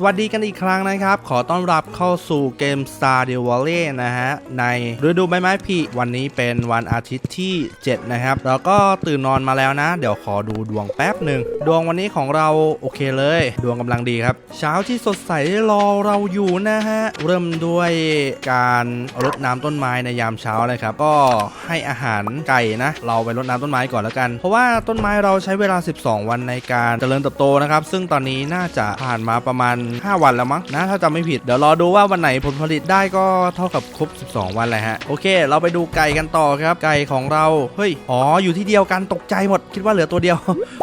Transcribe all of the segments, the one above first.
สวัสดีกันอีกครั้งนะครับ ขอต้อนรับเข้าสู่เกม Star d e v a l l e y นะฮะ ในฤดูใบไม้ผลิวันนี้เป็นวันอาทิตย์ที่ 7 นะครับ แล้วก็ตื่นนอนมาแล้วนะ เดี๋ยวขอดูดวงแป๊บหนึ่ง ดวงวันนี้ของเราโอเคเลย ดวงกำลังดีครับ เช้าที่สดใสรอเราอยู่นะฮะ เริ่มด้วยการรดน้ำต้นไม้ในยามเช้าเลยครับ ก็ให้อาหารไก่นะ เราไปรดน้ำต้นไม้ก่อนแล้วกัน เพราะว่าต้นไม้เราใช้เวลา 12 วันในการเจริญเติบโตนะครับ ซึ่งตอนนี้น่าจะผ่านมาประมาณ5 วันแล้วมั้งนะถ้าจำไม่ผิดเดี๋ยวรอดูว่าวันไหนผลผลิตได้ก็เท่ากับครบ 12 วันเลยฮะโอเค เราไปดูไก่กันต่อครับ ไก่ของเราเฮ้ยอ๋ออยู่ที่เดียวกันตกใจหมดคิดว่าเหลือตัวเดียว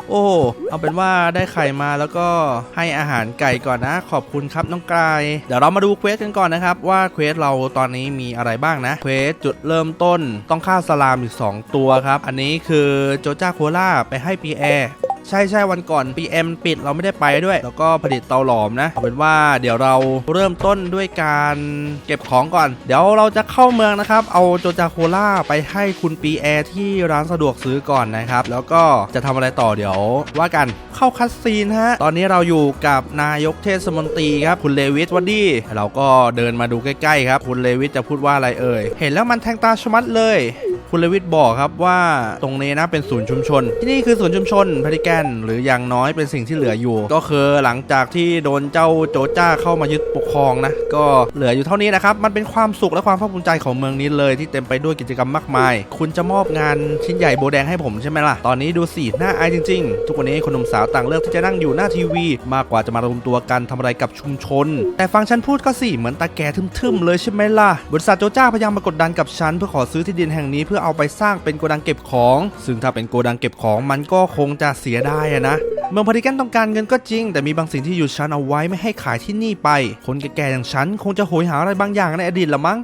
โอ้เอาเป็นว่าได้ไข่มาแล้วก็ให้อาหารไก่ก่อนนะ ขอบคุณครับน้องไก่เดี๋ยวเรามาดูเควสกันก่อนนะครับว่าเควสเราตอนนี้มีอะไรบ้างนะเควสจุดเริ่มต้นต้องฆ่าสลามอีก2ตัวครับ อันนี้คือโจจ้าโคล่าไปให้ปีแอร์ ใช่ใช่วันก่อน PM ปิดเราไม่ได้ไปด้วย แล้วก็ผลิตเตาหลอมนะเอาเป็นว่าเดี๋ยวเราเริ่มต้นด้วยการเก็บของก่อน เดี๋ยวเราจะเข้าเมืองนะครับ เอาโจจาโคล่าไปให้คุณปีแอร์ที่ร้านสะดวกซื้อก่อนนะครับ แล้วก็จะทำอะไรต่อเดี๋ยวว่ากันเข้าคัดซีนฮะ ตอนนี้เราอยู่กับนายกเทศมนตรีครับคุณเลวิสวัดดี้เราก็เดินมาดูใกล้ๆครับ คุณเลวิสจะพูดว่าอะไรเอ่ยเห็นแล้วมันแทงตาชมัดเลย คุณเลวิทบอกครับว่าตรงนี้นะเป็นศูนย์ชุมชน ที่นี่คือศูนย์ชุมชนพริแกน หรืออย่างน้อยเป็นสิ่งที่เหลืออยู่ ก็คือหลังจากที่โดนเจ้าโจจ้าเข้ามายึดปกครองนะก็เหลืออยู่เท่านี้นะครับมันเป็นความสุขและความภาคภูมิใจของเมืองนี้เลยที่เต็มไปด้วยกิจกรรมมากมาย คุณจะมอบงานชิ้นใหญ่โบแดงให้ผมใช่ไหมล่ะตอนนี้ดูสิหน่าอายจริง ๆ ทุกวันนี้คนหนุ่มสาวต่างเลือกที่จะนั่งอยู่หน้าทีวี มากกว่าจะมารวมตัวกันทำอะไรกับชุมชน แต่ฟังฉันพูดก็สิเหมือนตาแก่ทึมๆเลยใช่ไหมล่ะบริษัทโจจ้าพยายามมากดดันกับฉันเพื่อขอซื้อที่ดินแห่งนี้เพื่อเอาไปสร้างเป็นโกดังเก็บของ ซึ่งถ้าเป็นโกดังเก็บของมันก็คงจะเสียได้อะนะ เมืองพาริแกนต้องการเงินก็จริง แต่มีบางสิ่งที่อยู่ฉันเอาไว้ไม่ให้ขายที่นี่ไป คนแก่ๆอย่างฉันคงจะโหยหาอะไรบางอย่างในอดีตละมั้ง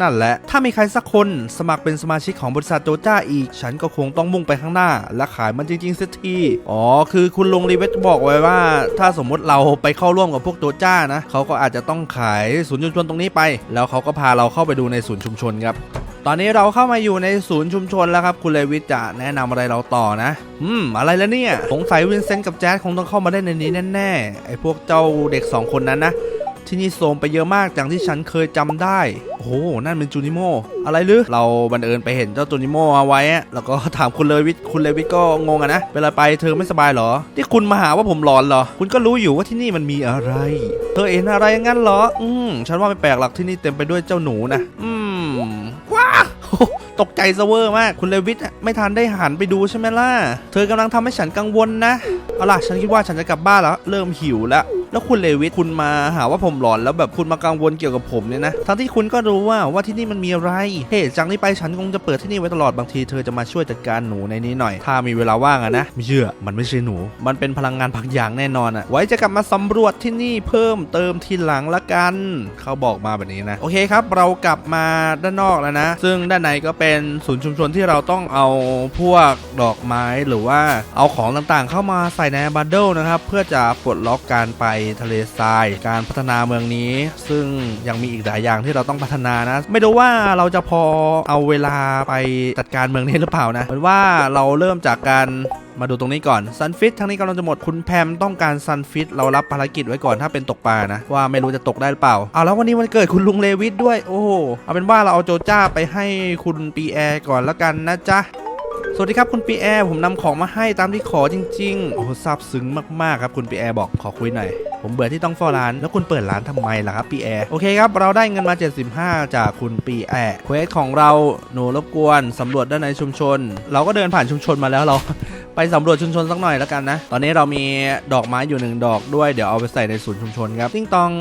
นั่นแหละ ถ้ามีใครสักคนสมัครเป็นสมาชิกของบริษัทโจจ้าอีก ฉันก็คงต้องมุ่งไปข้างหน้า และขายมันจริงๆเสียทีอ๋อคือคุณลุงรีเวทบอกไว้ว่า ถ้าสมมติเราไปเข้าร่วมกับพวกโจจ้านะเขาก็อาจจะต้องขายศูนย์ชุมชนตรงนี้ไป แล้วเขาก็พาเราเข้าไปดูในศูนย์ชุมชนครับ ตอนนี้เราเข้ามาอยู่ในศูนย์ชุมชนแล้วครับ คุณเลวิทจะแนะนำอะไรเราต่อนะ อืม อะไรแล้วเนี่ย สงสัยวินเซนต์กับแจ๊ดคงต้องเข้ามาได้ในนี้แน่ๆ ไอ้พวกเจ้าเด็ก 2 คนนั้นนะ ที่นี่โซมไปเยอะมากจากที่ฉันเคยจำได้ โอ้โห นั่นเป็นจูนิโม อะไรหรือ เราบังเอิญไปเห็นเจ้าจูนิโมเอาไว้อะแล้วก็ถามคุณเลวิท คุณเลวิทก็งงอะนะ เวลาไปเธอไม่สบายเหรอ ที่คุณมาหาว่าผมหลอนเหรอ คุณก็รู้อยู่ว่าที่นี่มันมีอะไร เธอเห็นอะไรงั้นเหรอ อืม ฉันว่าไม่แปลกหรอกที่นี่เต็มไปด้วยเจ้าหนูนะ อืมว้า ตกใจซะเวอร์มาก คุณเลวิทอะไม่ทันได้หันไปดูใช่ไหมล่ะ เธอกำลังทำให้ฉันกังวลนะ เอาล่ะ ฉันคิดว่าฉันจะกลับบ้านแล้ว เริ่มหิวแล้ว แล้วคุณเลวิทคุณมาหาว่าผมหลอนแล้วแบบคุณมากังวลเกี่ยวกับผมเนี่ยนะทั้งที่คุณก็รู้ว่าว่าที่นี่มันมีอะไรเฮ้จากนี้ไปฉันคงจะเปิดที่นี่ไว้ตลอดบางทีเธอจะมาช่วยจัดการหนูในนี้หน่อย ถ้ามีเวลาว่างอะนะไม่เชื่อมันไม่ใช่หนู มันเป็นพลังงานผักอย่างแน่นอนอะไว้จะกลับมาสำรวจที่นี่เพิ่มเติมทีหลังละกัน เขาบอกมาแบบนี้นะ โอเคครับ เรากลับมาด้านนอกแล้วนะ ซึ่งด้านในก็เป็นศูนย์ชุมชนที่เราต้องเอาพวกดอกไม้หรือว่าเอาของต่างๆ เข้ามาใส่ในบันเดิลนะครับเพื่อจะปลดล็อกการไปทะเลทราย การพัฒนาเมืองนี้ ซึ่งยังมีอีกหลายอย่างที่เราต้องพัฒนานะ ไม่รู้ว่าเราจะพอเอาเวลาไปจัดการเมืองนี้หรือเปล่านะเหมือนว่าเราเริ่มจากการมาดูตรงนี้ก่อนซันฟิตทั้งนี้กำลังจะหมดคุณแพมต้องการซันฟิตเรารับภารกิจไว้ก่อนถ้าเป็นตกปลานะ ว่าไม่รู้จะตกได้หรือเปล่าเอาแล้ววันนี้วันเกิดคุณลุงเลวิทด้วยโอ้โหเอาเป็นว่าเราเอาโจจ้าไปให้คุณปีแอร์ก่อนแล้วกันนะจ๊ะ สวัสดีครับคุณปีแอร์ผมนำของมาให้ตามที่ขอจริงๆ โอ้โหซาบซึ้งมากๆครับคุณปีแอร์บอกขอคุยหน่อย ผมเบื่อที่ต้องฟอร้าน แล้วคุณเปิดร้านทำไมล่ะครับปีแอร์ โอเคครับ เราได้เงินมา 75 จากคุณปีแอร์เควสของเราหนูรบกวนสำรวจด้านในชุมชน เราก็เดินผ่านชุมชนมาแล้วเรา ไปสำรวจชุมชนสักหน่อยแล้วกันนะ ตอนนี้เรามีดอกไม้อยู่หนึ่งดอกด้วย เดี๋ยวเอาไปใส่ในศูนย์ชุมชนครับติ้งตอง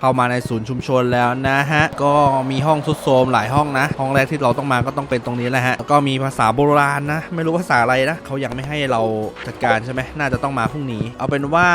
เข้ามาในศูนย์ชุมชนแล้วนะฮะ ก็มีห้องสุดโทมหลายห้องนะ ห้องแรกที่เราต้องมาก็ต้องเป็นตรงนี้แหละฮะแล้วก็มีภาษาโบราณนะ ไม่รู้ภาษาอะไรนะเขายังไม่ให้เราจัดการใช่ไหมน่าจะต้องมาพรุ่งนี้ เอาเป็นว่า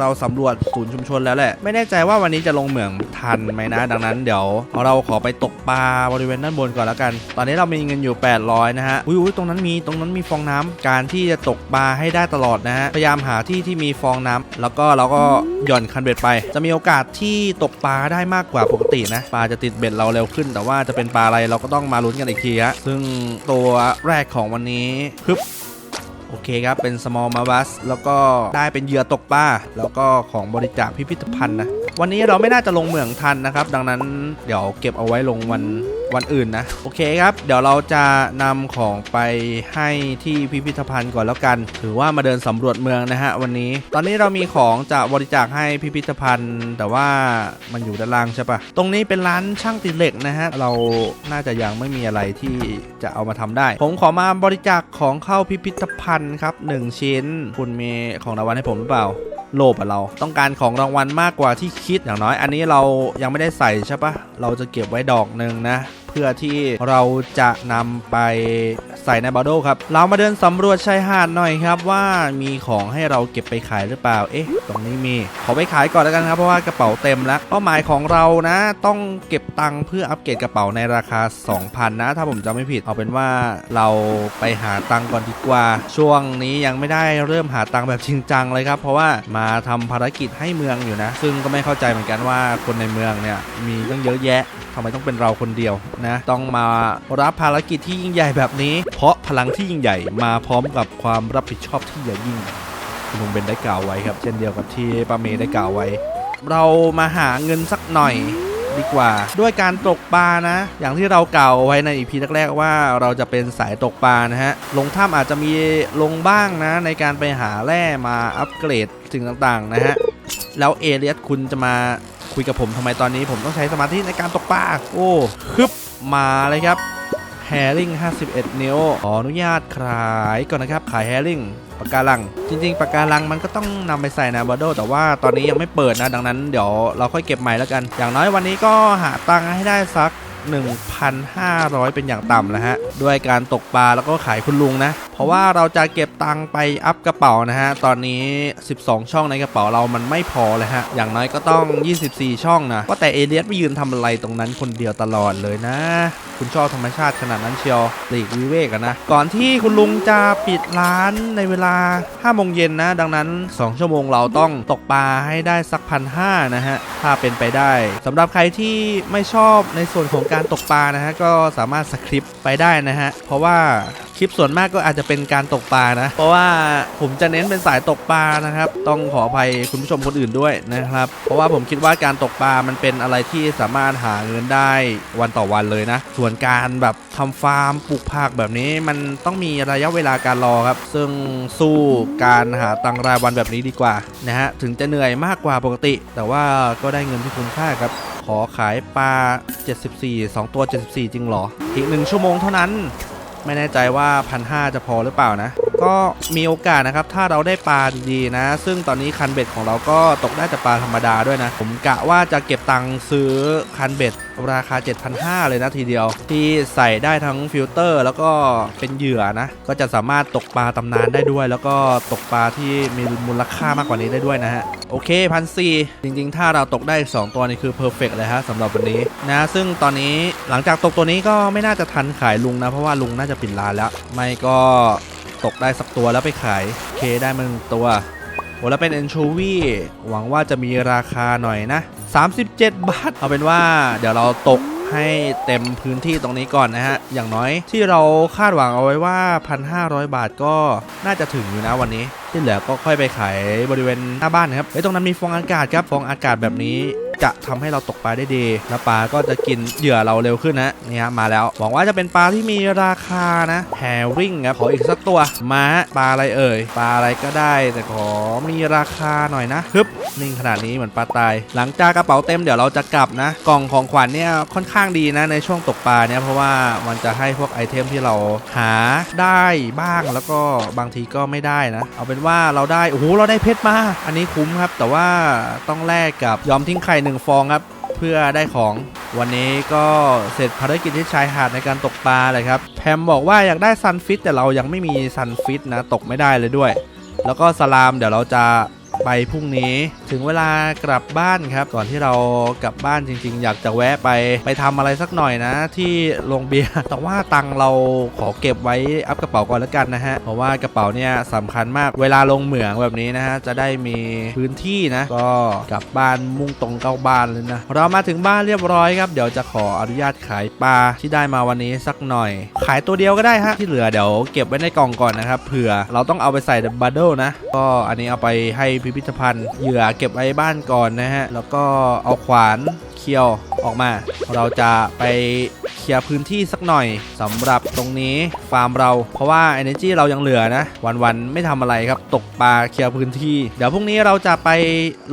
เราสำรวจศูนย์ชุมชนแล้วแหละ ไม่แน่ใจว่าวันนี้จะลงเหมืองทันไหมนะ ดังนั้นเดี๋ยวเราขอไปตกปลาบริเวณด้านบนก่อนแล้วกัน ตอนนี้เรามีเงินอยู่ 800 นะฮะ อุ้ยตรงนั้นมีตรงนั้นมีฟองน้ำการที่จะตกปลาให้ได้ตลอดนะฮะพยายามหาที่ที่มีฟองน้ำแล้วก็เราก็หย่อนคันเบ็ดไป จะมีโอกาสที่ตกปลาได้มากกว่าปกตินะปลาจะติดเบ็ดเราเร็วขึ้น แต่ว่าจะเป็นปลาอะไรเราก็ต้องมาลุ้นกันอีกทีฮะซึ่งตัวแรกของวันนี้พึบโอเคครับ เป็น small m a r v u s แล้วก็ได้เป็นเหยื่อตกปลา แล้วก็ของบริจาคพิพิธภัณฑ์นะ วันนี้เราไม่น่าจะลงเหมืองทันนะครับ ดังนั้นเดี๋ยวเก็บเอาไว้ลงวัน วันอื่นนะ โอเคครับ เดี๋ยวเราจะนำของไปให้ที่พิพิธภัณฑ์ก่อนแล้วกัน ถือว่ามาเดินสำรวจเมืองนะฮะวันนี้ ตอนนี้เรามีของจะบริจาคให้พิพิธภัณฑ์ แต่ว่ามันอยู่ด้านล่างใช่ปะตรงนี้เป็นร้านช่างติดเหล็กนะฮะเราน่าจะยังไม่มีอะไรที่จะเอามาทำได้ ผมขอมาบริจาคของเข้าพิพิธภัณฑ์ครับหนึ่งชิ้น คุณมีของรางวัลให้ผมหรือเปล่า โลภอะเรา ต้องการของรางวัลมากกว่าที่คิดอย่างน้อย อันนี้เรายังไม่ได้ใส่ใช่ปะเราจะเก็บไว้ดอกหนึ่งนะ เพื่อที่เราจะนำไป ใส่ในบาโดครับเรามาเดินสำรวจชายหาดหน่อยครับว่ามีของให้เราเก็บไปขายหรือเปล่าเอ๊ะ ตรงนี้มีขอไปขายก่อนแล้วกันครับเพราะว่ากระเป๋าเต็มแล้วเป้าหมายของเรานะต้องเก็บตังค์เพื่ออัปเกรดกระเป๋าในราคา 2,000 นะ ถ้าผมจำไม่ผิดเอาเป็นว่าเราไปหาตังค์ก่อนดีกว่า ช่วงนี้ยังไม่ได้เริ่มหาตังค์แบบจริงจังเลยครับ เพราะว่ามาทำภารกิจให้เมืองอยู่นะ ซึ่งก็ไม่เข้าใจเหมือนกันว่าคนในเมืองเนี่ยมีตั้งเยอะแยะทำไมต้องเป็นเราคนเดียวนะ ต้องมารับภารกิจที่ยิ่งใหญ่แบบนี้เพราะพลังที่ยิ่งใหญ่มาพร้อมกับความรับผิดชอบที่ใหญ่ยิ่งคุณลุงเบนได้กล่าวไว้ครับ เช่นเดียวกับที่ป้าเมย์ได้กล่าวไว้ เรามาหาเงินสักหน่อยดีกว่า ด้วยการตกปลานะ อย่างที่เรากล่าวไว้ในอีพีแรกๆว่าเราจะเป็นสายตกปลานะฮะ ลงถ้ำอาจจะมีลงบ้างนะ ในการไปหาแร่มาอัปเกรดสิ่งต่างๆนะฮะ แล้วเอเลียสคุณจะมาคุยกับผมทำไมตอนนี้ ผมต้องใช้สมาธิในการตกปลา โอ้ฮึบมาเลยครับ แฮริง51 นิ้วขออนุญาตขายก่อนนะครับ ขายแฮริงปากการัง จริง ๆปากการังมันก็ต้องนำไปใส่นาบาโดแต่ว่าตอนนี้ยังไม่เปิดนะ ดังนั้นเดี๋ยวเราค่อยเก็บใหม่แล้วกัน อย่างน้อยวันนี้ก็หาตังค์ให้ได้สัก 1,500 เป็นอย่างต่ำนะฮะ ด้วยการตกปลาแล้วก็ขายคุณลุงนะ เพราะว่าเราจะเก็บตังค์ไปอัพกระเป๋านะฮะ ตอนนี้ 12 ช่องในกระเป๋าเรามันไม่พอเลยฮะ อย่างน้อยก็ต้อง 24 ช่องนะ ว่าแต่เอเลียสไปยืนทำอะไรตรงนั้นคนเดียวตลอดเลยนะ คุณชอบธรรมชาติขนาดนั้นเชียวหลีกวิเวกนะ ก่อนที่คุณลุงจะปิดร้านในเวลา5โมงเย็นนะ ดังนั้น 2 ชั่วโมงเราต้องตกปลาให้ได้สักพันห้านะฮะ ถ้าเป็นไปได้สำหรับใครที่ไม่ชอบในส่วนของการตกปลานะฮะ ก็สามารถสคริปต์ไปได้นะฮะ เพราะว่าคลิปส่วนมากก็อาจจะเป็นการตกปลานะ เพราะว่าผมจะเน้นเป็นสายตกปลานะครับ ต้องขออภัยคุณผู้ชมคนอื่นด้วยนะครับ เพราะว่าผมคิดว่าการตกปลามันเป็นอะไรที่สามารถหาเงินได้วันต่อวันเลยนะ ส่วนการแบบทำฟาร์มปลูกผักแบบนี้มันต้องมีระยะเวลาการรอครับ ซึ่งสู้การหาตังรายวันแบบนี้ดีกว่านะฮะ ถึงจะเหนื่อยมากกว่าปกติ แต่ว่าก็ได้เงินที่คุ้มค่าครับขอขายปลา 74 2 ตัว 74 จริงหรอ อีกหนึ่งชั่วโมงเท่านั้น ไม่แน่ใจว่าพันห้าจะพอหรือเปล่านะ ก็มีโอกาสนะครับ ถ้าเราได้ปลาดีๆนะ ซึ่งตอนนี้คันเบ็ดของเราก็ตกได้แต่ปลาธรรมดาด้วยนะ ผมกะว่าจะเก็บตังค์ซื้อคันเบ็ดราคา 7,500 เลยนะทีเดียว ที่ใส่ได้ทั้งฟิลเตอร์ แล้วก็เป็นเหยื่อนะ ก็จะสามารถตกปลาตำนานได้ด้วย แล้วก็ตกปลาที่มีมูลค่ามากกว่านี้ได้ด้วยนะฮะ โอเคพันสจริงๆ ถ้าเราตกได้อีก2ตัวนี่คือเพอร์เฟกเลยฮะสำหรับวันนี้นะ ซึ่งตอนนี้หลังจากตกตัวนี้ก็ไม่น่าจะทันขายลุงนะ เพราะว่าลุงน่าจะปิดร้านแล้ว ไม่ก็ ตกได้สักตัวแล้วไปขายเคได้มาหนึ่งตัวโอ้แล้วเป็น a n น h o v y หวังว่าจะมีราคาหน่อยนะ 37 บาท เอาเป็นว่าเดี๋ยวเราตกให้เต็มพื้นที่ตรงนี้ก่อนนะฮะ อย่างน้อยที่เราคาดหวังเอาไว้ว่า 1,500 บาทก็น่าจะถึงอยู่นะวันนี้ ที่เหลือก็ค่อยไปขายบริเวณหน้าบ้านนะครับเฮ้ตรงนั้นมีฟองอากาศครับ ฟองอากาศแบบนี้ จะทำให้เราตกปลาได้ดีแล้วปลาก็จะกินเหยื่อเราเร็วขึ้นนะนี่ฮะมาแล้วหวังว่าจะเป็นปลาที่มีราคานะแฮริ่งครับขออีกสักตัวมาปลาอะไรเอ่ยปลาอะไรก็ได้ แต่ขอมีราคาหน่อยนะฮึบนิ่งขนาดนี้เหมือนปลาตาย หลังจากกระเป๋าเต็มเดี๋ยวเราจะกลับนะ กล่องของขวัญเนี่ยค่อนข้างดีนะในช่วงตกปลาเนี่ยเพราะว่ามันจะให้พวกไอเทมที่เราหาได้บ้างแล้วก็บางทีก็ไม่ได้นะ เอาเป็นว่าเราได้โอ้โหเราได้เพชรมา อันนี้คุ้มครับ แต่ว่าต้องแลกกับยอมทิ้งไข่หนึ่งฟองครับ เพื่อได้ของวันนี้ก็เสร็จภารกิจที่ชายหาดในการตกปลาเลยครับแพมบอกว่าอยากได้ซันฟิตแต่เรายังไม่มีซันฟิตนะตกไม่ได้เลยด้วย แล้วก็สลามเดี๋ยวเราจะ ไปพรุ่งนี้ถึงเวลากลับบ้านครับ ก่อนที่เรากลับบ้านจริง ๆ อยากจะแวะไปไปทำอะไรสักหน่อยนะ ที่โรงเบียร์แต่ว่าตังเราขอเก็บไว้อัพกระเป๋าก่อนแล้วกันนะฮะเพราะว่ากระเป๋าเนี่ยสำคัญมากเวลาลงเหมืองแบบนี้นะฮะจะได้มีพื้นที่นะ ก็กลับบ้านมุ่งตรงเข้าบ้านเลยนะเรามาถึงบ้านเรียบร้อยครับเดี๋ยวจะขออนุญาตขายปลาที่ได้มาวันนี้สักหน่อย ขายตัวเดียวก็ได้ฮะที่เหลือเดี๋ยวเก็บไว้ในกล่องก่อนนะครับเผื่อเราต้องเอาไปใส่บัตเดิลนะ ก็อันนี้เอาไปให้พิพิธภัณฑ์ เหยื่อเก็บไว้บ้านก่อนนะฮะ แล้วก็เอาขวาน คียวออกมา เราจะไปเคลียร์พื้นที่สักหน่อยสำหรับตรงนี้ฟาร์มเรา เพราะว่า Energy เรายังเหลือนะ วันๆไม่ทำอะไรครับ ตกปลาเคลียร์พื้นที่ เดี๋ยวพรุ่งนี้เราจะไป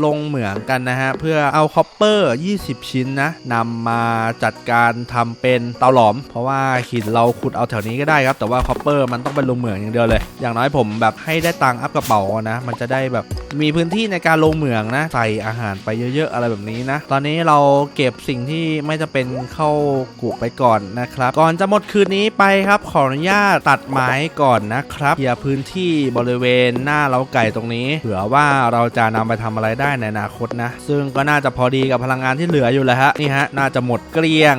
ลงเหมืองกันนะฮะ เพื่อเอาคอปเปอร์ 20 ชิ้นนะนำมาจัดการทำเป็นเตาหลอม เพราะว่าหินเราขุดเอาแถวนี้ก็ได้ครับ แต่ว่าคอปเปอร์มันต้องไปลงเหมืองอย่างเดียวเลย อย่างน้อยผมแบบให้ได้ตังค์อัพกระเป๋านะ มันจะได้แบบมีพื้นที่ในการลงเหมืองนะ ใส่อาหารไปเยอะ ๆ อะไรแบบนี้นะ ตอนนี้เราเก็บสิ่งที่ไม่จะเป็นเข้ากุไปก่อนนะครับ ก่อนจะหมดคืนนี้ไปครับขออนุญาตตัดไม้ก่อนนะครับเคลียร์พื้นที่บริเวณหน้าเล้าไก่ตรงนี้เผื่อว่าเราจะนำไปทำอะไรได้ในอนาคตนะ ซึ่งก็น่าจะพอดีกับพลังงานที่เหลืออยู่แล้วฮะนี่ฮะน่าจะหมดเกลี้ยง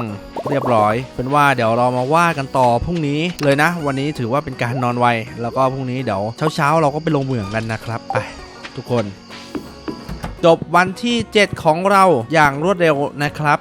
เรียบร้อย เป็นว่าเดี๋ยวเรามาว่ากันต่อพรุ่งนี้เลยนะ วันนี้ถือว่าเป็นการนอนไวแล้วก็พรุ่งนี้เดี๋ยวเช้าๆ เราก็ไปลงเหมืองกันนะครับไปทุกคน จบวันที่ 7 ของเราอย่างรวดเร็วนะครับ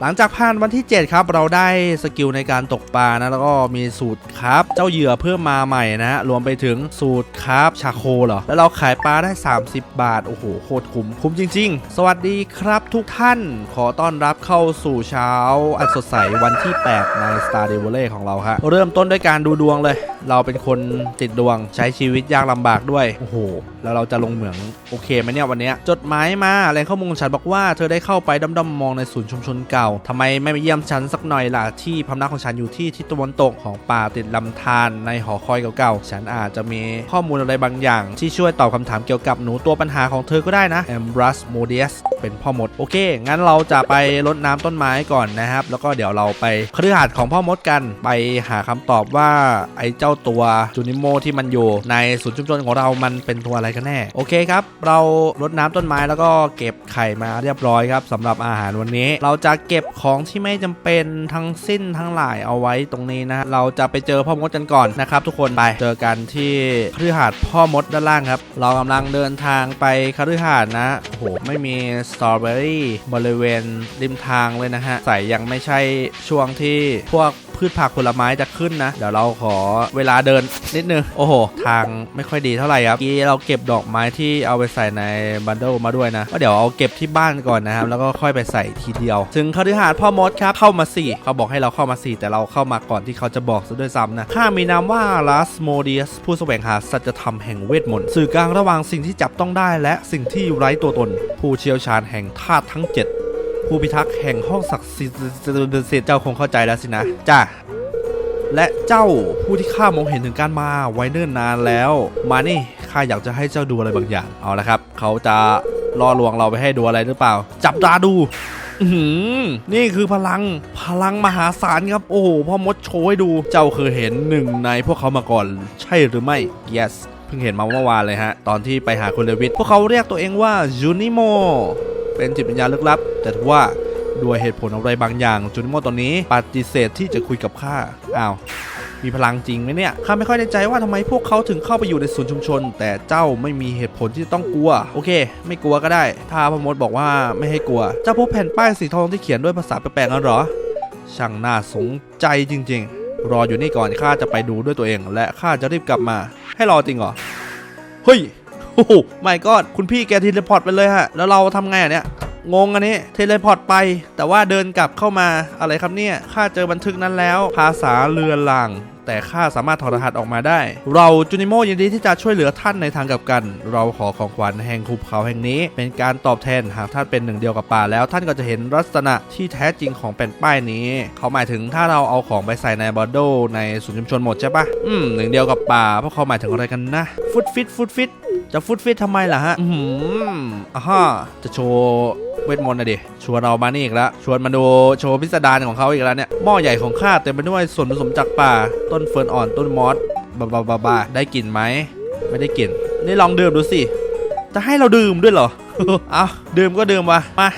หลังจากผ่านวันที่ 7 ครับเราได้สกิลในการตกปลานะแล้วก็มีสูตรครับ เจ้าเหยื่อเพิ่มมาใหม่นะฮะรวมไปถึงสูตรครับชาโคเหรอ แล้วเราขายปลาได้ 30 บาท โอ้โหโคตรคุ้มคุ้มจริง ๆ สวัสดีครับทุกท่านขอต้อนรับเข้าสู่เช้า อันสดใสวันที่ 8 ใน Star d e v o l e ของเราครับเริ่มต้นด้วยการดูดวงเลย เราเป็นคนติดดวงใช้ชีวิตยากลำบากด้วย โอ้โห แล้วเราจะลงเหมืองโอเคไหมเนี่ยวันเนี้ยจดหมายมาแหล่งข้อมูลของฉันบอกว่าเธอได้เข้าไปด้อมๆมองในศูนย์ชุมชนเก่าทำไมไม่มาเยี่ยมฉันสักหน่อยล่ะที่พำนักของฉันอยู่ที่ทิศตะวันตกของป่าติดลำธารในหอคอยเก่าๆ ฉันอาจจะมีข้อมูลอะไรบางอย่าง ที่ช่วยตอบคำถามเกี่ยวกับหนูตัวปัญหาของเธอก็ได้นะ e m b r u s m o d i u s เป็นพ่อมดโอเค งั้นเราจะไปรดน้ำต้นไม้ก่อนนะครับ แล้วก็เดี๋ยวเราไปคฤหาสน์ของพ่อมดกันไปหาคำตอบว่าไอ้เจ้าตัวจูนิโมที่มันอยู่ในศูนย์ชุมชนของเรามันเป็นตัวอะไรกันแน่ โอเคครับ เรารดน้ำต้นไม้แล้วก็เก็บไข่มาเรียบร้อยครับสำหรับอาหารวันนี้ เราจะเก็บของที่ไม่จำเป็นทั้งสิ้นทั้งหลายเอาไว้ตรงนี้นะเราจะไปเจอพ่อมดกันก่อนนะครับ ทุกคนไปเจอกันที่คฤหาสน์พ่อมดด้านล่างครับ เรากำลังเดินทางไปคฤหาสน์นะโอ้โหไม่มีสตรอเบอรี่บริเวณริมทางเลยนะฮะใส่ยังไม่ใช่ช่วงที่พวก พืชผักผลไม้จะขึ้นนะ เดี๋ยวเราขอเวลาเดินนิดนึง โอ้โห ทางไม่ค่อยดีเท่าไหร่ครับกี้เราเก็บดอกไม้ที่เอาไปใส่ในบันเดิลมาด้วยนะก็เดี๋ยวเอาเก็บที่บ้านก่อนนะครับ แล้วก็ค่อยไปใส่ทีเดียว ถึงคฤหาสน์พ่อมดครับเข้ามาสี่เขาบอกให้เราเข้ามาสี่แต่เราเข้ามาก่อนที่เขาจะบอกซะด้วยซ้ำนะข้ามีนามว่าลาสโมเดียสผู้แสวงหาสัจธรรมแห่งเวทมนต์สื่อกลางระหว่างสิ่งที่จับต้องได้และสิ่งที่ไร้ตัวตน ผู้เชี่ยวชาญแห่งธาตุทั้งเจ็ด ผู้พิทักษ์แห่งห้องศักดิ์สิทธิ์เจ้าคงเข้าใจแล้วสินะจ้าและเจ้าผู้ที่ข้ามองเห็นถึงการมาไว้เนิ่นนานแล้ว มานี่ข้าอยากจะให้เจ้าดูอะไรบางอย่างเอาละครับ เขาจะล่อลวงเราไปให้ดูอะไรหรือเปล่า จับตาดูหือนี่คือพลังพลังมหาศาลครับ โอ้โหพ่อมดโชว์ให้ดูเจ้าเคยเห็นหนึ่งในพวกเขามาก่อน ใช่หรือไม่ yes เพิ่งเห็นมาเมื่อวานเลยฮะ ตอนที่ไปหาคุณเลวิทพวกเขาเรียกตัวเองว่าจูนิโม เป็นจิตวิญญาณลึกลับ แต่ว่าด้วยเหตุผลอะไรบางอย่างจูนิโมตอนนี้ปฏิเสธที่จะคุยกับข้าอ้าวมีพลังจริงไหมเนี่ยข้าไม่ค่อยแน่ใจว่าทำไมพวกเขาถึงเข้าไปอยู่ในศูนย์ชุมชน แต่เจ้าไม่มีเหตุผลที่จะต้องกลัว โอเค ไม่กลัวก็ได้ ถ้าพมดบอกว่าไม่ให้กลัว เจ้าพบแผ่นป้ายสีทองที่เขียนด้วยภาษาแปลกๆนั่นหรอ ช่างน่าสนใจจริง ๆ รออยู่นี่ก่อนข้าจะไปดูด้วยตัวเอง และข้าจะรีบกลับมา ให้รอจริงเหรอ เฮ้ย โอ้โหไม่ก็คุณพี่แกทีเลพอร์ตไปเลยฮะ แล้วเราทำไงอะเนี่ย งงอันนี้ เทเลพอร์ตไป แต่ว่าเดินกลับเข้ามา อะไรครับเนี่ย ข้าเจอบันทึกนั้นแล้ว ภาษาเรือลาง แต่ข้าสามารถถอดรหัสออกมาได้ เราจูนิโมยินดีที่จะช่วยเหลือท่านในทางกับกัน เราขอของขวัญแห่งภูเขาแห่งนี้ เป็นการตอบแทนหากท่านเป็นหนึ่งเดียวกับป่าแล้วท่านก็จะเห็นลักษณะที่แท้จริงของแผ่นป้ายนี้ เขาหมายถึงถ้าเราเอาของไปใส่ในบอดโดในศูนย์ชุมชนหมดใช่ปะอืมหนึ่งเดียวกับป่าพวกเขาหมายถึงอะไรกันนะฟุตฟิตฟุตฟิตจะฟุตฟิตทำไมล่ะฮะ อืมอ่าฮะจะโชว์เวทมนต์นะดิ ชวนเรามานี่อีกแล้ว ชวนมาดูโชว์พิสดารของเขาอีกแล้วเนี่ย หม้อใหญ่ของข้าเต็มไปด้วยส่วนผสมจากป่าต้นเฟิร์นอ่อนต้นมอสบาบาบาบาได้กลิ่นไหมไม่ได้กลิ่นนี่ลองดื่มดูสิจะให้เราดื่มด้วยเหรอเอาดื่มก็ดื่มวะมา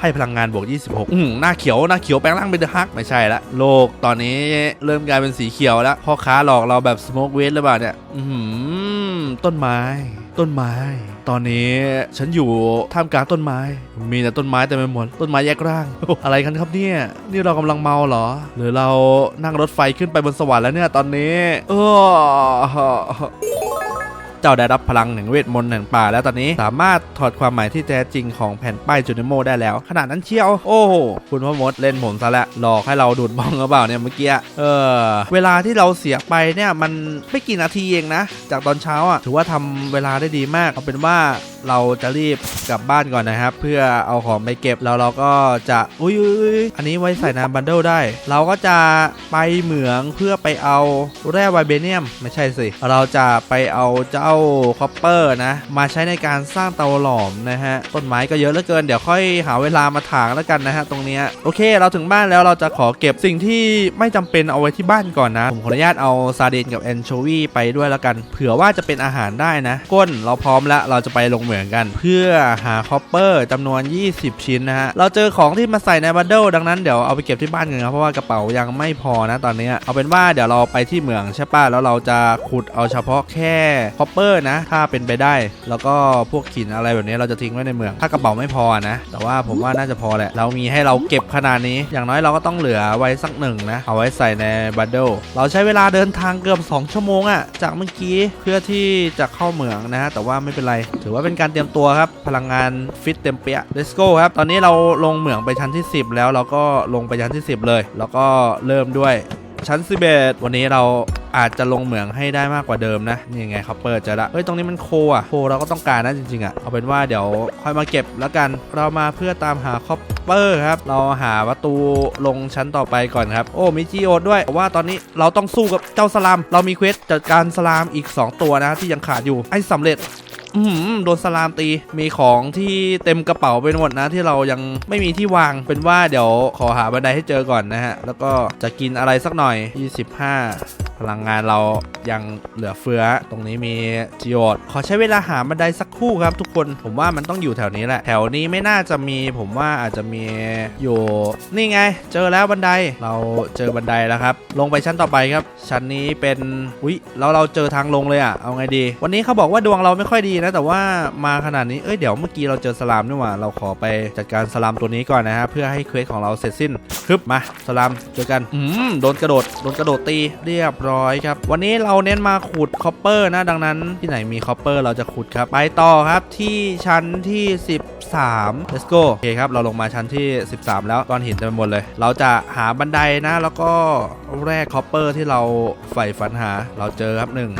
ให้พลังงานบวก 26อืมหน้าเขียว หน้าเขียวแปลงร่างเป็นเดอะฮัก ไม่ใช่ละ โลกตอนนี้เริ่มกลายเป็นสีเขียวแล้ว พ่อค้าหลอกเราแบบสโมกเวสหรือเปล่าเนี่ย อืมต้นไม้ ต้นไม้ ตอนนี้ฉันอยู่ท่ามกลางต้นไม้ มีแต่ต้นไม้แต่ไม่หมดต้นไม้แยกร่าง อะไรกันครับเนี่ย นี่เรากำลังเมาเหรอ หรือเรานั่งรถไฟขึ้นไปบนสวรรค์แล้วเนี่ยตอนนี้ เออ เจ้าได้รับพลังแห่งเวทมนต์แห่งป่า แล้วตอนนี้สามารถถอดความหมายที่แท้จริงของแผ่นป้ายจูเนโมได้แล้ว ขนาดนั้นเชียว โอ้โห คุณพ่อมดเล่นผมซะและหลอกให้เราดูดบ้องหรือเปล่าเนี่ยเมื่อกี้ เออ เวลาที่เราเสียไปเนี่ยมันไม่กี่นาทีเองนะ จากตอนเช้าอะ ถือว่าทำเวลาได้ดีมากเอาเป็นว่า เราจะรีบกลับบ้านก่อนนะครับ เพื่อเอาของไปเก็บแล้วเราก็จะอุ้ยอ,ยอันนี้ไว้ใส่น้ำบันเดิลได้ เราก็จะไปเหมืองเพื่อไปเอาแร่ไวเบเนียมไม่ใช่สิ เราจะไปเอาเจ้าคอปเปอร์นะ มาใช้ในการสร้างเตาหลอมนะฮะต้นไม้ก็เยอะเหลือเกินเดี๋ยวค่อยหาเวลามาถางแล้วกันนะฮะตรงนี้โอเค เราถึงบ้านแล้วเราจะขอเก็บสิ่งที่ไม่จำเป็นเอาไว้ที่บ้านก่อนนะผมขออนุญาตเอาซาเดนกับแอนโชวีไปด้วยแล้วกัน เผื่อว่าจะเป็นอาหารได้นะ ก้นเราพร้อมแล้วเราจะไปลงเหมืองกัน เพื่อหาคอปเปอร์จำนวน 20 ชิ้นนะฮะ เราเจอของที่มาใส่ในบันเดิลดังนั้นเดี๋ยวเอาไปเก็บที่บ้านกันครับ เพราะว่ากระเป๋ายังไม่พอนะตอนนี้ เอาเป็นว่าเดี๋ยวเราไปที่เหมืองใช่ป่ะ แล้วเราจะขุดเอาเฉพาะแค่คอปเปอร์นะ ถ้าเป็นไปได้ แล้วก็พวกหินอะไรแบบนี้เราจะทิ้งไว้ในเมือง ถ้ากระเป๋าไม่พอนะ แต่ว่าผมว่าน่าจะพอแหละ เรามีให้เราเก็บขนาดนี้ อย่างน้อยเราก็ต้องเหลือไว้สักหนึ่งนะ เอาไว้ใส่ในบันเดิลเราใช้เวลาเดินทางเกือบ 2 ชั่วโมงอะจากเมื่อกี้เพื่อที่จะเข้าเหมืองนะฮะ แต่ว่าไม่เป็นไร ถือว่าเป็นการการเตรียมตัวครับ พลังงานฟิตเต็มเปี้ย let's go ครับ ตอนนี้เราลงเหมืองไปชั้นที่ 10 แล้วเราก็ลงไปชั้นที่ 10 เลย แล้วก็เริ่มด้วยชั้น11วันนี้เราอาจจะลงเหมืองให้ได้มากกว่าเดิมนะนี่ไงเขาเปิดจอละเฮ้ยตรงนี้มันโคอะโคเราก็ต้องการนะจริงๆอะเอาเป็นว่าเดี๋ยวค่อยมาเก็บแล้วกันเรามาเพื่อตามหาคอปเปอร์ครับเราหาประตูลงชั้นต่อไปก่อนครับ โอ้มีจีโอด้วยว่าตอนนี้เราต้องสู้กับเจ้าสลามเรามีเควสจัดการสลามอีก 2 ตัวนะที่ยังขาดอยู่ไอ้สำเร็จ อืมโดนสลามตี มีของที่เต็มกระเป๋าไปหมดนะ ที่เรายังไม่มีที่วางเป็นว่าเดี๋ยวขอหาบันไดให้เจอก่อนนะฮะ แล้วก็จะกินอะไรสักหน่อย 25 ลังงานเรายังเหลือเฟือ ตรงนี้มีจิโอดขอใช้เวลาหาบันไดสักคู่ครับ ทุกคนผมว่ามันต้องอยู่แถวนี้แหละ แถวนี้ไม่น่าจะมีผมว่าอาจจะมีอยู่นี่ไง เจอแล้วบันไดเราเจอบันไดแล้วครับ ลงไปชั้นต่อไปครับ ชั้นนี้เป็นอุ๊ยแล้วเราเจอทางลงเลยอะเอาไงดี วันนี้เขาบอกว่าดวงเราไม่ค่อยดีนะ แต่ว่ามาขนาดนี้เอ้ยเดี๋ยวเมื่อกี้เราเจอสลามนี่หว่าเราขอไปจัดการสลามตัวนี้ก่อนนะฮะเพื่อให้เควสของเราเสร็จสิ้นฮึบมาสลามเจอกันอืมโดนกระโดดโดนกระโดดตีเรียบร้อยครับ วันนี้เราเน้นมาขุดคอปเปอร์นะ ดังนั้นที่ไหนมีคอปเปอร์เราจะขุดครับ ไปต่อครับที่ชั้นที่ 13 let's go โอเคครับ เราลงมาชั้นที่ 13 แล้วก้อนหินเต็มไปหมดเลย เราจะหาบันไดนะ แล้วก็แร่คอปเปอร์ที่เราใฝ่ฝันหา เราเจอครับหนึ่ง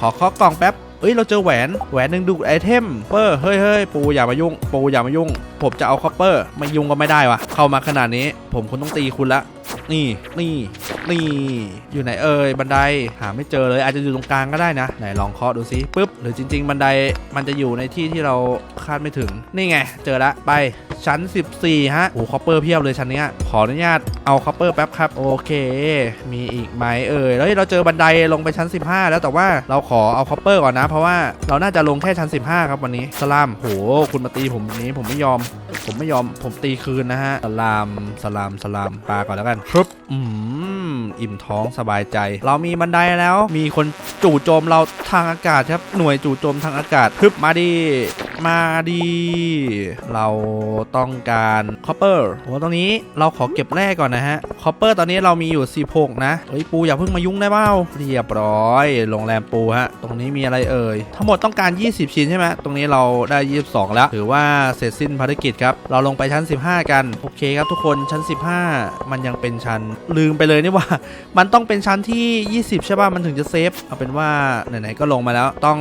ขอเคาะกล่องแป๊บเอ้ย เราเจอแหวน แหวนหนึ่งดูดไอเทมเปอร์เฮ้ยเฮ้ยปูอย่ามายุ่ง ปูอย่ามายุ่ง ผมจะเอาคอปเปอร์ ไม่ยุ่งก็ไม่ได้วะ เข้ามาขนาดนี้ ผมคุณต้องตีคุณละ นี่ นี่ นี่อยู่ไหนเอ่ยบันไดหาไม่เจอเลย อาจจะอยู่ตรงกลางก็ได้นะไหนลองเคาะดูซิปึ๊บหรือจริง ๆ บันไดมันจะอยู่ในที่ที่เราคาดไม่ถึงนี่ไง เจอละไปชั้น 14 ฮะโอ้คอปเปอร์เพียบเลยชั้นเนี้ยขออนุญาตเอาคอปเปอร์แป๊บครับ โอเค มีอีกไหมเอ่ยแล้วเราเจอบันไดลงไปชั้น 15 แล้วแต่ว่าเราขอเอาคอปเปอร์ก่อนนะ เพราะว่าเราน่าจะลงแค่ชั้น 15 ครับวันนี้สลามโหคุณมาตีผมแบบนี้ผมไม่ยอม ผมไม่ยอมผมตีคืนนะฮะสลามสลามสลามปลาก่อนแล้วกันครับอืมอิ่มท้องสบายใจ เรามีบันไดแล้ว มีคนจู่โจมเราทางอากาศครับ หน่วยจู่โจมทางอากาศ พึบมาดี มาดี เราต้องการคอปเปอร์โอ้ตรงนี้เราขอเก็บแร่ก่อนนะฮะคอปเปอร์ตอนนี้เรามีอยู่ 16 นะเฮ้ยปูอย่าเพิ่งมายุ่งได้เปล่าเรียบร้อยโรงแรมปูฮะ ตรงนี้มีอะไรเอ่ย ทั้งหมดต้องการ 20 ชิ้นใช่ไหมตรงนี้เราได้ 22 แล้ว ถือว่าเสร็จสิ้นภารกิจครับ เราลงไปชั้น 15 กัน โอเคครับทุกคนชั้น 15 มันยังเป็นชั้นลืมไปเลยนี่ว่า มันต้องเป็นชั้นที่ 20 ใช่ป่ะมันถึงจะเซฟ เอาเป็นว่าไหนๆก็ลงมาแล้วต้อง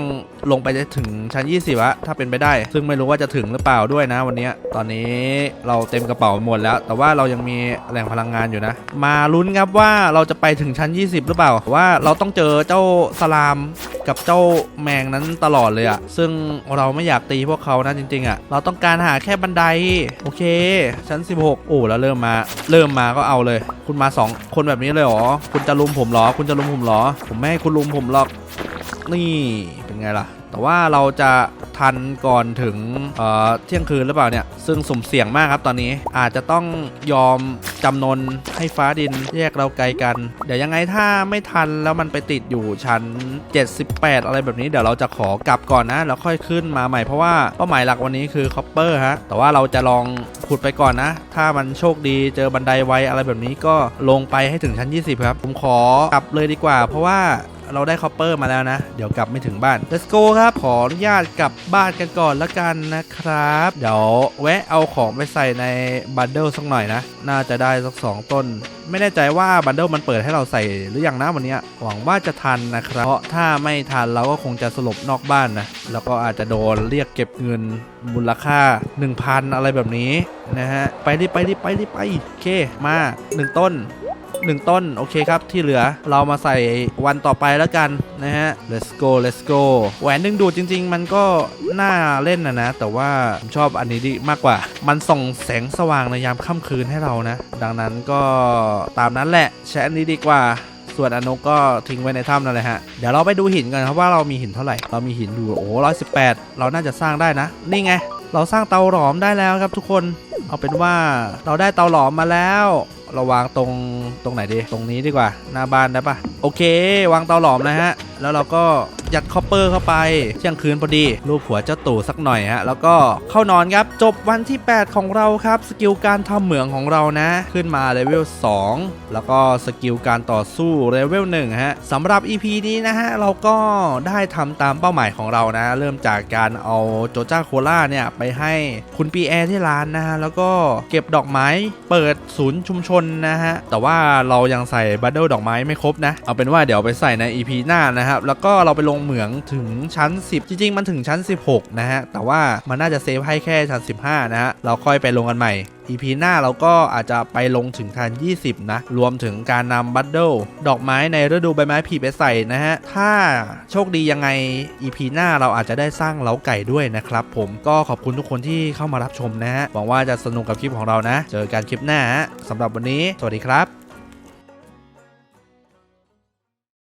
ลงไปจะถึงชั้น 20อะถ้าเป็นไปได้ ซึ่งไม่รู้ว่าจะถึงหรือเปล่าด้วยนะวันนี้ตอนนี้เราเต็มกระเป๋าหมดแล้ว แต่ว่าเรายังมีแหล่งพลังงานอยู่นะ มาลุ้นครับว่าเราจะไปถึงชั้น 20 หรือเปล่าว่าเราต้องเจอเจ้าสลามกับเจ้าแมงนั้นตลอดเลยอะซึ่งเราไม่อยากตีพวกเขานะจริงๆอะเราต้องการหาแค่บันได โอเค ชั้น 16 โอ้แล้วเริ่มมา เริ่มมาก็เอาเลย คุณมาสองคนแบบนี้เลยเหรอ คุณจะลุมผมเหรอ คุณจะลุมผมเหรอ ผมไม่ให้คุณลุมผมหรอก นี่เป็นไงล่ะ แต่ว่าเราจะทันก่อนถึงเเที่ยงคืนหรือเปล่าเนี่ย ซึ่งสุ่มเสี่ยงมากครับตอนนี้อาจจะต้องยอมจำนนให้ฟ้าดินแยกเราไกลกัน เดี๋ยวยังไงถ้าไม่ทันแล้วมันไปติดอยู่ชั้น 78 อะไรแบบนี้เดี๋ยวเราจะขอกลับก่อนนะแล้วค่อยขึ้นมาใหม่เพราะว่าเป้าหมายหลักวันนี้คือคอปเปอร์ฮะแต่ว่าเราจะลองขุดไปก่อนนะ ถ้ามันโชคดีเจอบันไดไวอะไรแบบนี้ก็ลงไปให้ถึงชั้น 20 ครับ ผมขอกลับเลยดีกว่า เพราะว่า เราได้คอปเปอร์มาแล้วนะ เดี๋ยวกลับไม่ถึงบ้าน let's go ครับ ขออนุญาตกลับบ้านกันก่อนละกันนะครับ เดี๋ยวแวะเอาของไปใส่ในบันเดิลสักหน่อยนะ น่าจะได้สักสองต้น ไม่แน่ใจว่าบันเดิลมันเปิดให้เราใส่หรือยังนะวันนี้หวังว่าจะทันนะครับ เพราะถ้าไม่ทันเราก็คงจะสลบนอกบ้านนะ แล้วก็อาจจะโดนเรียกเก็บเงินมูลค่า 1,000 อะไรแบบนี้นะฮะ ไปดิไปดิไปดิไปโอเคมา 1 ต้น หนึ่งต้น โอเคครับ ที่เหลือเรามาใส่วันต่อไปแล้วกันนะฮะ let's go let's go แหวนดึงดูดจริง ๆ มันก็น่าเล่นนะนะ แต่ว่าผมชอบอันนี้ดีมากกว่า มันส่องแสงสว่างในยามค่ำคืนให้เรานะ ดังนั้นก็ตามนั้นแหละใช้อันนี้ดีกว่าส่วนอนุก็ทิ้งไว้ในถ้ำนั่นแหละฮะ เดี๋ยวเราไปดูหินกันครับว่าเรามีหินเท่าไหร่ เรามีหินอยู่โอ้ร้อยสิบแปดเราน่าจะสร้างได้นะ นี่ไง เราสร้างเตาหลอมได้แล้วครับทุกคน เอาเป็นว่าเราได้เตาหลอมมาแล้วเราวางตรงตรงไหนดี ตรงนี้ดีกว่า หน้าบ้านได้ปะโอเค วางเตาหลอมนะฮะ แล้วเราก็ยัดคอปเปอร์เข้าไปเที่ยงคืนพอดีรูปหัวเจ้าตู่สักหน่อยฮะแล้วก็เข้านอนครับจบวันที่ 8 ของเราครับ สกิลการทำเหมืองของเรานะ ขึ้นมาเลเวล2แล้วก็สกิลการต่อสู้เลเวล1ฮะสำหรับ EP นี้นะฮะเราก็ได้ทำตามเป้าหมายของเรานะ เริ่มจากการเอาโจจ้าโคล่าเนี่ยไปให้คุณปีแอร์ที่ร้านนะฮะแล้วก็เก็บดอกไม้เปิดศูนย์ชุมชนนะฮะแต่ว่าเรายังใส่บัตเดิลดอกไม้ไม่ครบนะเอาเป็นว่าเดี๋ยวไปใส่ใน EP หน้านะครับแล้วก็เราไปลงเหมืองถึงชั้น 10 จริง ๆ มันถึงชั้น 16 นะฮะ แต่ว่ามันน่าจะเซฟให้แค่ชั้น 15 นะฮะ เราค่อยไปลงกันใหม่ EP หน้าเราก็อาจจะไปลงถึงทัน 20 นะ รวมถึงการนำบัตเดิลดอกไม้ในฤดูใบไม้ผลิไปใส่นะฮะ ถ้าโชคดียังไง EP หน้าเราอาจจะได้สร้างเล้าไก่ด้วยนะครับผมก็ขอบคุณทุกคนที่เข้ามารับชมนะฮะหวังว่าจะสนุกกับคลิปของเรานะ เจอกันคลิปหน้าสำหรับวันนี้ สวัสดีครับ